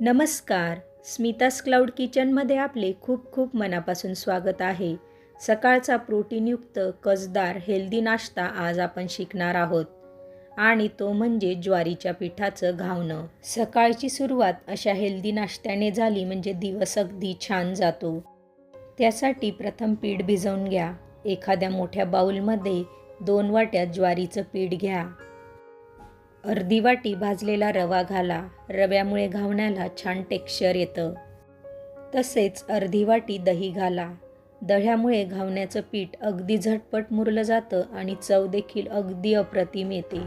नमस्कार. स्मितास क्लाउड किचनमध्ये आपले खूप खूप मनापासून स्वागत आहे. सकाळचा प्रोटीनयुक्त कसदार हेल्दी नाश्ता आज आपण शिकणार आहोत. आणि तो म्हणजे ज्वारीच्या पिठाचं घावणं. सकाळची सुरुवात अशा हेल्दी नाश्त्याने झाली म्हणजे दिवस अगदी छान जातो. त्यासाठी प्रथम पीठ भिजवून घ्या. एखाद्या मोठ्या बाऊलमध्ये दोन वाट्या ज्वारीचं पीठ घ्या. अर्धी वाटी भाजलेला रवा घाला. रव्यामुळे घावण्याला छान टेक्स्चर येतं. तसेच अर्धी वाटी दही घाला. दह्यामुळे घावण्याचं पीठ अगदी झटपट मुरलं जातं आणि चव देखील अगदी अप्रतिम येते.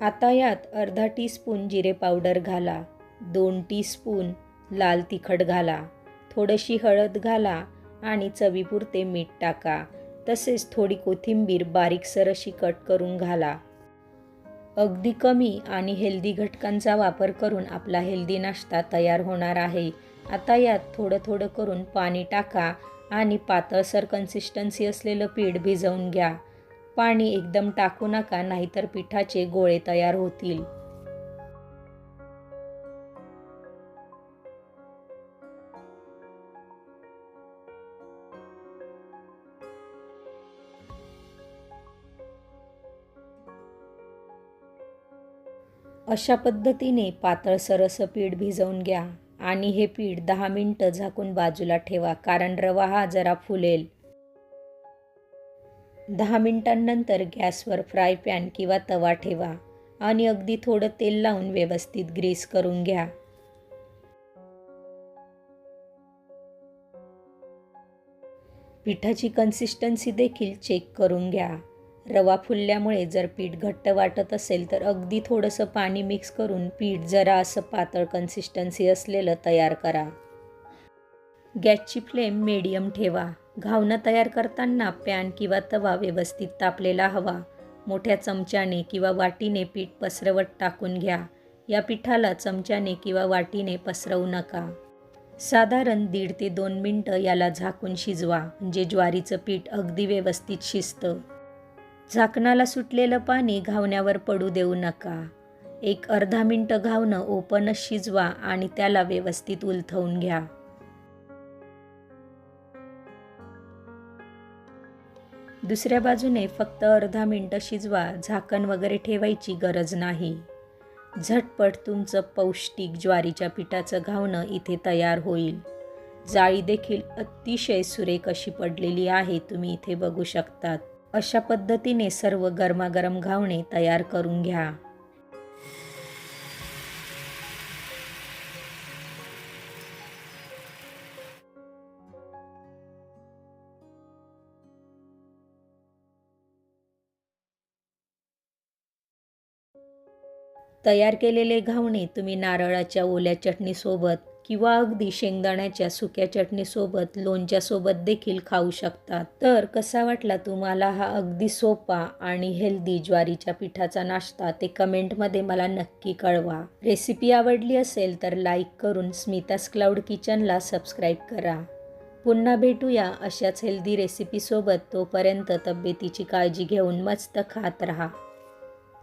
आता यात अर्धा टीस्पून जिरे पावडर घाला. दोन टीस्पून लाल तिखट घाला. थोडीशी हळद घाला आणि चवीपुरते मीठ टाका. तसेच थोडी कोथिंबीर बारीकसर अशी कट करून घाला. अगदी कमी आणि हेल्दी घटकांचा वापर करून आपला हेल्दी नाश्ता तयार होणार आहे. आता यात थोडं थोडं करून पाणी टाका आणि पातळसर कन्सिस्टन्सी असलेलं पीठ भिजवून घ्या. पाणी एकदम टाकू नका नाहीतर पिठाचे गोळे तयार होतील. अशा पद्धतीने पातळ सरसं पीठ भिजवून घ्या आणि हे पीठ दहा मिनटं झाकून बाजूला ठेवा कारण रवा हा जरा फुलेल. दहा मिनटांनंतर गॅसवर फ्राय पॅन किंवा तवा ठेवा आणि अगदी थोडं तेल लावून व्यवस्थित ग्रीस करून घ्या. पिठाची कन्सिस्टन्सी देखील चेक करून घ्या. रवा फुलल्यामुळे जर पीठ घट्ट वाटत असेल तर अगदी थोडंसं पाणी मिक्स करून पीठ जरा असं पातळ कन्सिस्टन्सी असलेलं तयार करा. गॅसची फ्लेम मीडियम ठेवा. घावणं तयार करताना पॅन किंवा तवा व्यवस्थित तापलेला हवा. मोठ्या चमच्याने किंवा वाटीने पीठ पसरवत टाकून घ्या. या पिठाला चमच्याने किंवा वाटीने पसरवू नका. साधारण दीड ते दोन मिनटं याला झाकून शिजवा म्हणजे ज्वारीचं पीठ अगदी व्यवस्थित शिजतं. झाकणाला सुटलेलं पाणी घावण्यावर पडू देऊ नका. एक अर्धा मिनटं घावणं ओपनच शिजवा आणि त्याला व्यवस्थित उलथवून घ्या. दुसऱ्या बाजूने फक्त अर्धा मिनटं शिजवा झाकण वगैरे ठेवायची गरज नाही. झटपट तुमचं पौष्टिक ज्वारीच्या पिठाचं घावणं इथे तयार होईल. जाळी देखील अतिशय सुरेख अशी पडलेली आहे तुम्ही इथे बघू शकतात. अशा पद्धतीने सर्व गरमागरम घावणे तयार करून घ्या. तयार केलेले घावणे तुम्ही नारळाच्या ओल्या चटणीसोबत किंवा अगदी शेंगदाण्याच्या सुक्या चटणीसोबत लोणच्यासोबत देखील खाऊ शकतात. तर कसा वाटला तुम्हाला हा अगदी सोपा आणि हेल्दी ज्वारीच्या पिठाचा नाश्ता? ते कमेंटमध्ये मला नक्की कळवा. रेसिपी आवडली असेल तर लाईक करून स्मितास क्लाउड किचनला सबस्क्राईब करा. पुन्हा भेटूया अशाच हेल्दी रेसिपीसोबत तोपर्यंत तब्येतीची काळजी घेऊन मस्त खात राहा.